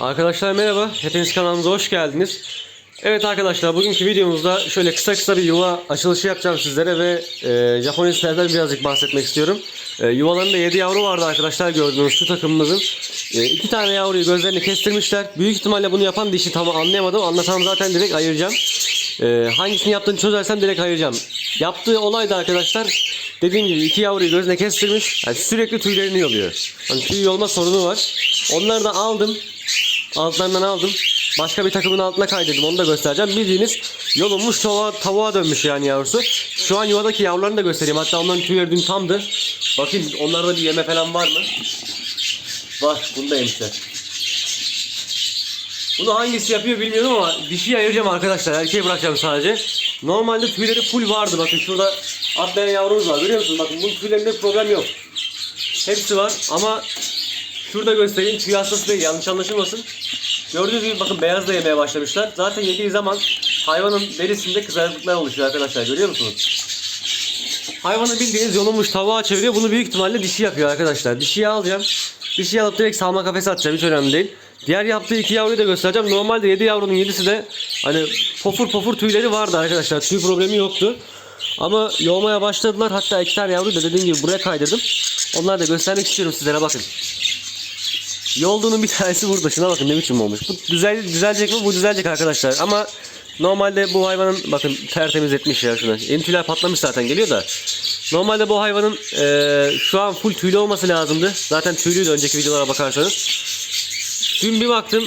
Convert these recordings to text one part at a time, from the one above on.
Arkadaşlar merhaba, hepiniz kanalımıza hoş geldiniz. Evet arkadaşlar bugünkü videomuzda şöyle kısa kısa bir yuva açılışı yapacağım sizlere ve e, Japonislerden birazcık bahsetmek istiyorum. E, yuvalarında 7 yavru vardı arkadaşlar gördüğünüz şu takımımızın. E, iki tane yavruyu gözlerini kestirmişler. Büyük ihtimalle bunu yapan dişi tam anlayamadım. Anlasam zaten direkt ayıracağım. E, hangisini yaptığını çözersem direkt ayıracağım. Yaptığı olay da arkadaşlar dediğim gibi iki yavruyu gözüne kestirmiş. Yani sürekli tüylerini yoluyor. Hani tüy yolma sorunu var. Onları da aldım. Altlarından aldım. Başka bir takımın altına kaydırdım. Onu da göstereceğim. Bildiğiniz yolunmuş tavuğa, tavuğa dönmüş yani yavrusu. Şu an yuvadaki yavrularını da göstereyim. Hatta onların tüyleri dün tamdı. Bakayım onlarda bir yeme falan var mı? Var. Bunu da yemişler. Bunu hangisi yapıyor bilmiyorum ama dişi ayıracağım arkadaşlar. Erkeği bırakacağım sadece. Normalde tüyleri full vardı. Bakın şurada atlayan yavrumuz var. Görüyor musunuz? Bakın bunun tüylerinde problem yok. Hepsi var ama şurada göstereyim. Tüy hastası değil. Yanlış anlaşılmasın. Gördüğünüz gibi bakın beyaz da yemeye başlamışlar. Zaten yediği zaman hayvanın derisinde kızarıklıklar oluşuyor arkadaşlar. Görüyor musunuz? Hayvanı bildiğiniz yolunmuş tavuğa çeviriyor. Bunu büyük ihtimalle dişi yapıyor arkadaşlar. Dişiyi alacağım. Dişiyi alıp direkt salma kafese atacağım. Hiç önemli değil. Diğer yaptığı iki yavruyu da göstereceğim. Normalde 7 yavrunun 7'si de hani pofur pofur tüyleri vardı arkadaşlar. Tüy problemi yoktu. Ama yoğmaya başladılar. Hatta iki tane yavruyu da dediğim gibi buraya kaydırdım. Onları da göstermek istiyorum sizlere bakın. Yolduğunun bir tanesi burada. Şuna bakın ne biçim olmuş. Bu düzel, düzelecek mi? Bu düzelecek arkadaşlar. Ama normalde bu hayvanın bakın tertemiz etmiş ya şuna. Yeni tüyler patlamış zaten geliyor da. Normalde bu hayvanın eee, şu an full tüylü olması lazımdı. Zaten tüylüydü önceki videolara bakarsanız. Dün bir baktım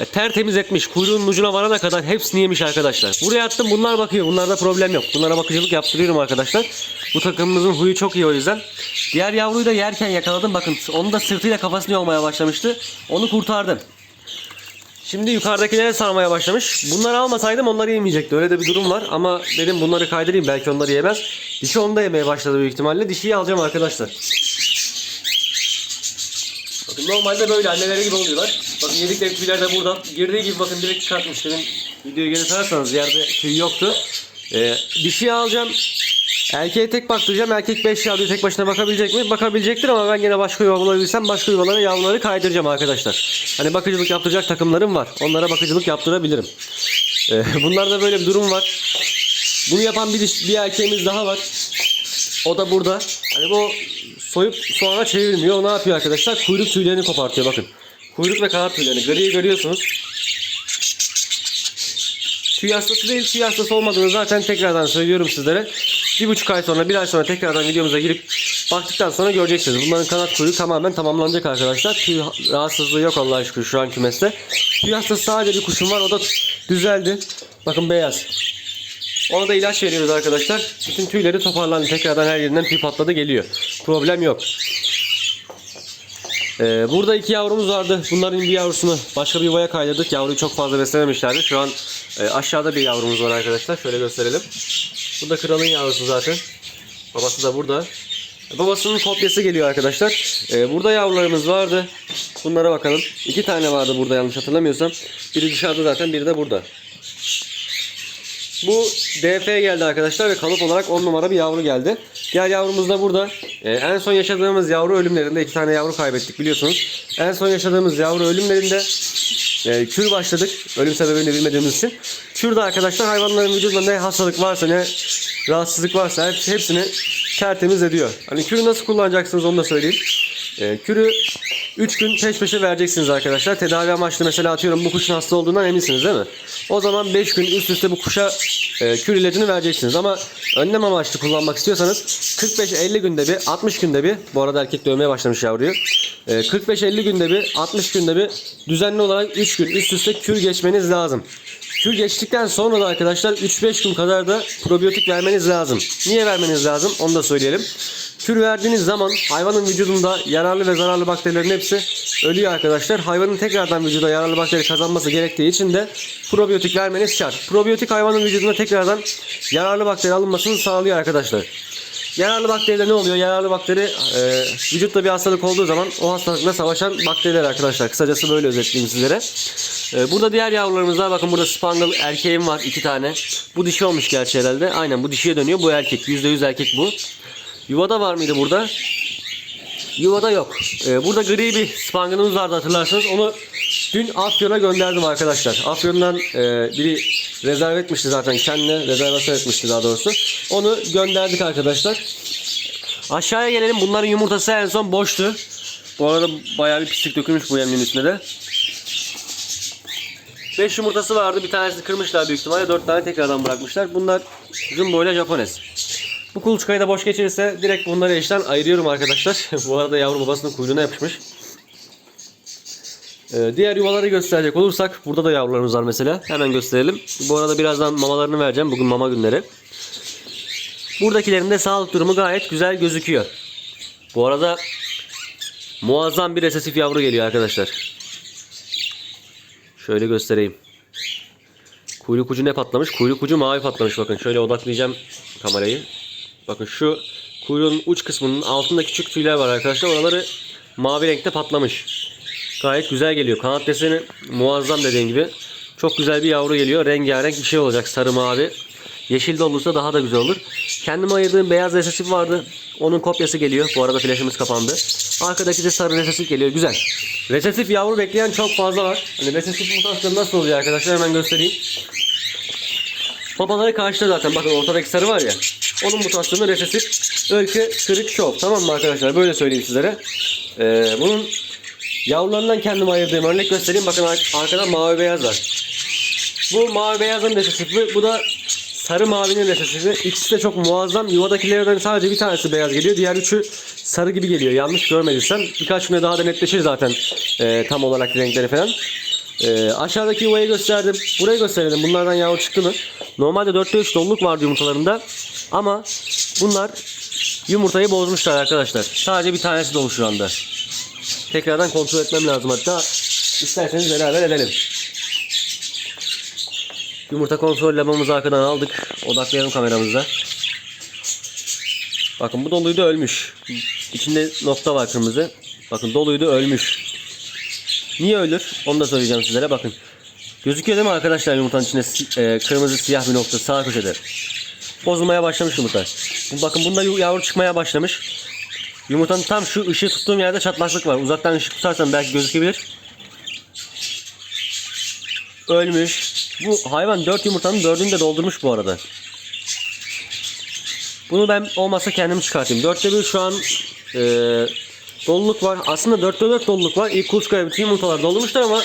e, tertemiz etmiş. Kuyruğun ucuna varana kadar hepsini yemiş arkadaşlar. Buraya attım bunlar bakıyor. Bunlarda problem yok. Bunlara bakıcılık yaptırıyorum arkadaşlar. Bu takımımızın huyu çok iyi o yüzden. Diğer yavruyu da yerken yakaladım. Bakın onu da sırtıyla kafasını yolmaya başlamıştı. Onu kurtardım. Şimdi yukarıdakilere sarmaya başlamış. Bunları almasaydım onları yemeyecekti. Öyle de bir durum var. Ama dedim bunları kaydırayım. Belki onları yemez. Dişi onu da yemeye başladı büyük ihtimalle. Dişiyi alacağım arkadaşlar. Bakın normalde böyle anneleri gibi oluyorlar. Bakın yedikleri tüyler de buradan. Girdiği gibi bakın direkt çıkartmış. Dedim videoyu geri sararsanız yerde tüy yoktu. Ee, dişiyi alacağım. Erkeğe tek baktıracağım. Erkek 5 yavruyu tek başına bakabilecek mi? Bakabilecektir ama ben gene başka yuva bulabilsem başka yuvalara yavruları kaydıracağım arkadaşlar. Hani bakıcılık yaptıracak takımlarım var. Onlara bakıcılık yaptırabilirim. Ee, bunlarda böyle bir durum var. Bunu yapan bir, bir erkeğimiz daha var. O da burada. Hani bu soyup sonra çevirmiyor. O ne yapıyor arkadaşlar? Kuyruk tüylerini kopartıyor bakın. Kuyruk ve kanat tüylerini. Griyi görüyorsunuz. Tüy hastası değil, tüy hastası olmadığını zaten tekrardan söylüyorum sizlere. Bir buçuk ay sonra, bir ay sonra tekrardan videomuza girip baktıktan sonra göreceksiniz. Bunların kanat kuyruğu tamamen tamamlanacak arkadaşlar. Tüy rahatsızlığı yok Allah'a şükür şu an kümeste. Tüy hastası sadece bir kuşum var, o da düzeldi. Bakın beyaz. Ona da ilaç veriyoruz arkadaşlar. Bütün tüyleri toparlandı. Tekrardan her yerinden tüy patladı geliyor. Problem yok. Ee, burada iki yavrumuz vardı. Bunların bir yavrusunu başka bir yuvaya kaydırdık. Yavruyu çok fazla beslememişlerdi. Şu an e, aşağıda bir yavrumuz var arkadaşlar. Şöyle gösterelim. Bu da kralın yavrusu zaten. Babası da burada. Babasının kopyası geliyor arkadaşlar. Ee, burada yavrularımız vardı. Bunlara bakalım. İki tane vardı burada yanlış hatırlamıyorsam. Biri dışarıda zaten biri de burada. Bu DF geldi arkadaşlar ve kalıp olarak 10 numara bir yavru geldi. Diğer yavrumuz da burada. Ee, en son yaşadığımız yavru ölümlerinde iki tane yavru kaybettik biliyorsunuz. En son yaşadığımız yavru ölümlerinde e, kür başladık. Ölüm sebebini bilmediğimiz için. Kürde arkadaşlar hayvanların vücudunda ne hastalık varsa ne rahatsızlık varsa hep- hepsini tertemiz ediyor. Hani kürü nasıl kullanacaksınız onu da söyleyeyim. E, kürü 3 gün peş peşe vereceksiniz arkadaşlar. Tedavi amaçlı mesela atıyorum bu kuşun hasta olduğundan eminsiniz değil mi? O zaman 5 gün üst üste bu kuşa e, kür ilacını vereceksiniz. Ama önlem amaçlı kullanmak istiyorsanız 45-50 günde bir, 60 günde bir, bu arada erkek dövmeye başlamış yavruyu. E, 45-50 günde bir, 60 günde bir düzenli olarak 3 gün üst üste kür geçmeniz lazım. Kür geçtikten sonra da arkadaşlar 3-5 gün kadar da probiyotik vermeniz lazım. Niye vermeniz lazım onu da söyleyelim. Kür verdiğiniz zaman hayvanın vücudunda yararlı ve zararlı bakterilerin hepsi ölüyor arkadaşlar. Hayvanın tekrardan vücuda yararlı bakteri kazanması gerektiği için de probiyotik vermeniz şart. Probiyotik hayvanın vücuduna tekrardan yararlı bakteri alınmasını sağlıyor arkadaşlar. Yararlı bakteride ne oluyor? Yararlı bakteri e, vücutta bir hastalık olduğu zaman o hastalıkla savaşan bakteriler arkadaşlar. Kısacası böyle özetleyeyim sizlere. E, burada diğer yavrularımız var. Bakın burada spangle erkeğim var iki tane. Bu dişi olmuş gerçi herhalde. Aynen bu dişiye dönüyor. Bu erkek. %100 erkek bu. Yuvada var mıydı burada? Yuvada yok. Ee, burada gri bir spangınımız vardı hatırlarsanız. Onu dün Afyon'a gönderdim arkadaşlar. Afyon'dan e, biri rezerv etmişti zaten kendine. Rezervasyon etmişti daha doğrusu. Onu gönderdik arkadaşlar. Aşağıya gelelim. Bunların yumurtası en son boştu. Bu arada bayağı bir pislik dökülmüş bu yeminin üstüne de. 5 yumurtası vardı. Bir tanesini kırmışlar büyük ihtimalle. 4 tane tekrardan bırakmışlar. Bunlar Jumbo ile Japones. Bu kuluçkayı da boş geçirirse direkt bunları eşten ayırıyorum arkadaşlar. Bu arada yavru babasının kuyruğuna yapışmış. Ee, diğer yuvaları gösterecek olursak burada da yavrularımız var mesela. Hemen gösterelim. Bu arada birazdan mamalarını vereceğim. Bugün mama günleri. Buradakilerin de sağlık durumu gayet güzel gözüküyor. Bu arada muazzam bir resesif yavru geliyor arkadaşlar. Şöyle göstereyim. Kuyruk ucu ne patlamış? Kuyruk ucu mavi patlamış bakın. Şöyle odaklayacağım kamerayı. Bakın şu kuyruğun uç kısmının altında küçük tüyler var arkadaşlar. Oraları mavi renkte patlamış. Gayet güzel geliyor. Kanat deseni muazzam dediğim gibi. Çok güzel bir yavru geliyor. Rengarenk bir şey olacak. Sarı mavi. Yeşil de olursa daha da güzel olur. Kendime ayırdığım beyaz resesif vardı. Onun kopyası geliyor. Bu arada flaşımız kapandı. Arkadaki de sarı resesif geliyor. Güzel. Resesif yavru bekleyen çok fazla var. Hani resesif mutasyonu nasıl oluyor arkadaşlar hemen göstereyim. Babaları karşıda zaten. Bakın ortadaki sarı var ya. Onun mutasyonu resesif ırkı kırık şov. Tamam mı arkadaşlar? Böyle söyleyeyim sizlere. Ee, bunun yavrularından kendime ayırdığım örnek göstereyim. Bakın ar- arkada mavi beyaz var. Bu mavi beyazın resesifi. Bu da sarı mavinin resesifi. İkisi de çok muazzam. Yuvadakilerden sadece bir tanesi beyaz geliyor. Diğer üçü sarı gibi geliyor. Yanlış görmediysem. Birkaç güne daha da netleşir zaten e, tam olarak renkleri falan. E, aşağıdaki yuvayı gösterdim. Burayı gösterelim. Bunlardan yavru çıktı mı? Normalde 4'te 3 doluluk vardı yumurtalarında. Ama bunlar yumurtayı bozmuşlar arkadaşlar. Sadece bir tanesi dolu şu anda. Tekrardan kontrol etmem lazım hatta. İsterseniz beraber edelim. Yumurta kontrol labamızı arkadan aldık. Odaklayalım kameramızda. Bakın bu doluydu ölmüş. İçinde nokta var kırmızı. Bakın doluydu ölmüş. Niye ölür? Onu da söyleyeceğim sizlere. Bakın. Gözüküyor değil mi arkadaşlar yumurtanın içinde e, kırmızı siyah bir nokta sağ köşede. Bozulmaya başlamış yumurta. Bakın bunda yavru çıkmaya başlamış. Yumurtanın tam şu ışığı tuttuğum yerde çatlaklık var. Uzaktan ışık tutarsan belki gözükebilir. Ölmüş. Bu hayvan 4 yumurtanın 4'ünü de doldurmuş bu arada. Bunu ben olmazsa kendim çıkartayım. 4'te 1 şu an e, doluluk var. Aslında 4'te 4 doluluk var. İlk kuluçkaya bütün yumurtalar doldurmuşlar ama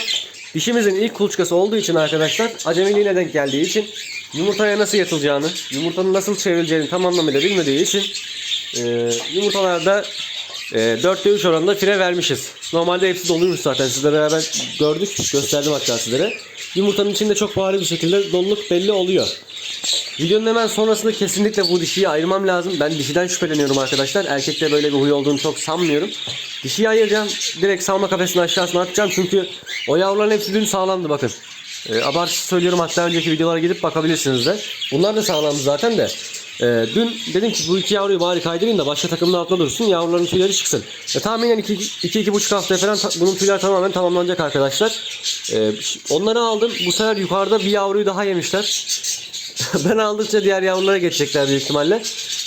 dişimizin ilk kuluçkası olduğu için arkadaşlar acemiliğine denk geldiği için yumurtaya nasıl yatılacağını, yumurtanın nasıl çevrileceğini tam anlamıyla bilmediği için e, yumurtalarda e, 4'te 3 oranında fire vermişiz. Normalde hepsi doluymuş zaten. Sizle beraber gördük. Gösterdim hatta sizlere. Yumurtanın içinde çok bariz bir şekilde doluluk belli oluyor. Videonun hemen sonrasında kesinlikle bu dişiyi ayırmam lazım. Ben dişiden şüpheleniyorum arkadaşlar. Erkekte böyle bir huy olduğunu çok sanmıyorum. Dişiyi ayıracağım. Direkt salma kafesinin aşağısına atacağım. Çünkü o yavruların hepsi dün sağlamdı bakın. E, abartısız söylüyorum hatta önceki videolara gidip bakabilirsiniz de. Bunlar da sağlamdı zaten de. E, dün dedim ki bu iki yavruyu bari kaydırayım da başka takımın altında dursun. Yavruların tüyleri çıksın. E, tahminen 2-2,5 hafta falan ta- bunun tüyler tamamen tamamlanacak arkadaşlar. E, onları aldım. Bu sefer yukarıda bir yavruyu daha yemişler. ben aldıkça diğer yavrulara geçecekler büyük ihtimalle.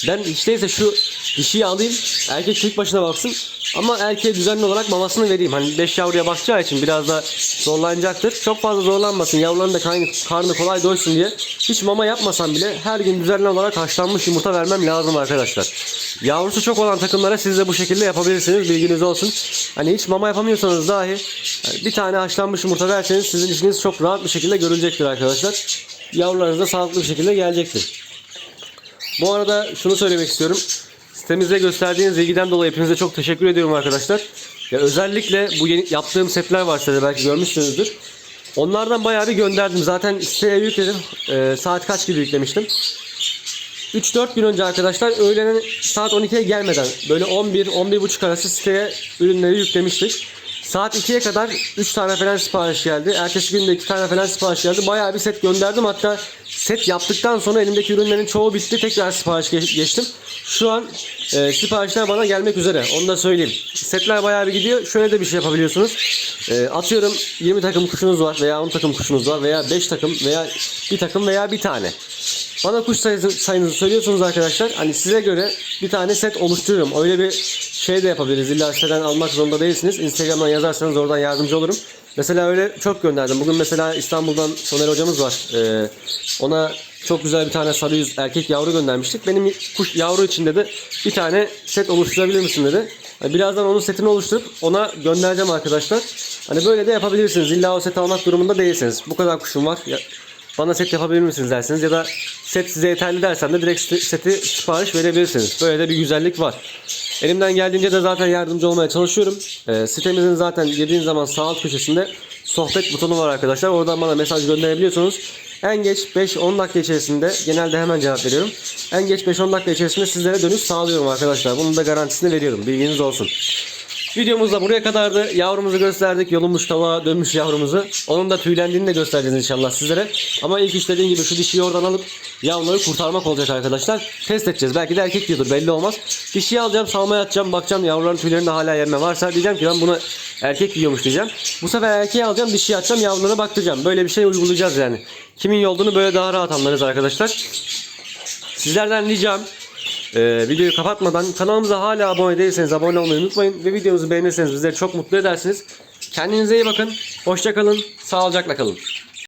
Ben hiç değilse şu dişiyi alayım. Erkek tek başına baksın. Ama erkeğe düzenli olarak mamasını vereyim. Hani 5 yavruya bakacağı için biraz da zorlanacaktır. Çok fazla zorlanmasın. Yavruların da karnı, karnı kolay doysun diye. Hiç mama yapmasam bile her gün düzenli olarak haşlanmış yumurta vermem lazım arkadaşlar. Yavrusu çok olan takımlara siz de bu şekilde yapabilirsiniz. Bilginiz olsun. Hani hiç mama yapamıyorsanız dahi bir tane haşlanmış yumurta verseniz sizin işiniz çok rahat bir şekilde görülecektir arkadaşlar. Yavrularınız da sağlıklı bir şekilde gelecektir. Bu arada şunu söylemek istiyorum. Sitemizde gösterdiğiniz ilgiden dolayı hepinize çok teşekkür ediyorum arkadaşlar. Ya özellikle bu yeni yaptığım setler var sitede belki görmüşsünüzdür. Onlardan bayağı bir gönderdim. Zaten siteye yükledim. Ee, saat kaç gibi yüklemiştim? 3-4 gün önce arkadaşlar öğlenen saat 12'ye gelmeden böyle 11-11.30 arası siteye ürünleri yüklemiştik. Saat 2'ye kadar 3 tane falan sipariş geldi. Ertesi gün de 2 tane falan sipariş geldi. Bayağı bir set gönderdim. Hatta set yaptıktan sonra elimdeki ürünlerin çoğu bitti. Tekrar sipariş ge- geçtim. Şu an e, siparişler bana gelmek üzere. Onu da söyleyeyim. Setler bayağı bir gidiyor. Şöyle de bir şey yapabiliyorsunuz. E, atıyorum 20 takım kuşunuz var veya 10 takım kuşunuz var veya 5 takım veya bir takım veya bir tane. Bana kuş sayısı, sayınızı söylüyorsunuz arkadaşlar. Hani size göre bir tane set oluşturuyorum. Öyle bir şey de yapabiliriz. İlla siteden almak zorunda değilsiniz. Instagram'dan yazarsanız oradan yardımcı olurum. Mesela öyle çok gönderdim. Bugün mesela İstanbul'dan Soner hocamız var. Ee, ona çok güzel bir tane sarı yüz erkek yavru göndermiştik. Benim kuş yavru için dedi bir tane set oluşturabilir misin dedi. Yani Birazdan onun setini oluşturup ona göndereceğim arkadaşlar. Hani böyle de yapabilirsiniz. İlla o seti almak durumunda değilsiniz. Bu kadar kuşum var. Ya, bana set yapabilir misiniz derseniz ya da set size yeterli dersem de direkt seti- sipariş verebilirsiniz. Böyle de bir güzellik var. Elimden geldiğince de zaten yardımcı olmaya çalışıyorum. Ee, sitemizin zaten girdiğin zaman sağ alt köşesinde sohbet butonu var arkadaşlar. Oradan bana mesaj gönderebiliyorsunuz. En geç 5-10 dakika içerisinde genelde hemen cevap veriyorum. En geç 5-10 dakika içerisinde sizlere dönüş sağlıyorum arkadaşlar. Bunun da garantisini veriyorum. Bilginiz olsun. Videomuz da buraya kadardı. Yavrumuzu gösterdik. Yolunmuş tavuğa dönmüş yavrumuzu. Onun da tüylendiğini de göstereceğiz inşallah sizlere. Ama ilk iş dediğim gibi şu dişiyi oradan alıp yavruları kurtarmak olacak arkadaşlar. Test edeceğiz. Belki de erkek diyordur belli olmaz. Dişiyi alacağım salmaya atacağım. Bakacağım yavruların tüylerinde hala yerme varsa diyeceğim ki ben bunu erkek yiyormuş diyeceğim. Bu sefer erkeği alacağım dişiyi atacağım yavrulara baktıracağım. Böyle bir şey uygulayacağız yani. Kimin yolduğunu böyle daha rahat anlarız arkadaşlar. Sizlerden ricam ee, videoyu kapatmadan kanalımıza hala abone değilseniz abone olmayı unutmayın ve videomuzu beğenirseniz bizleri çok mutlu edersiniz. Kendinize iyi bakın. Hoşça kalın. Sağlıcakla kalın.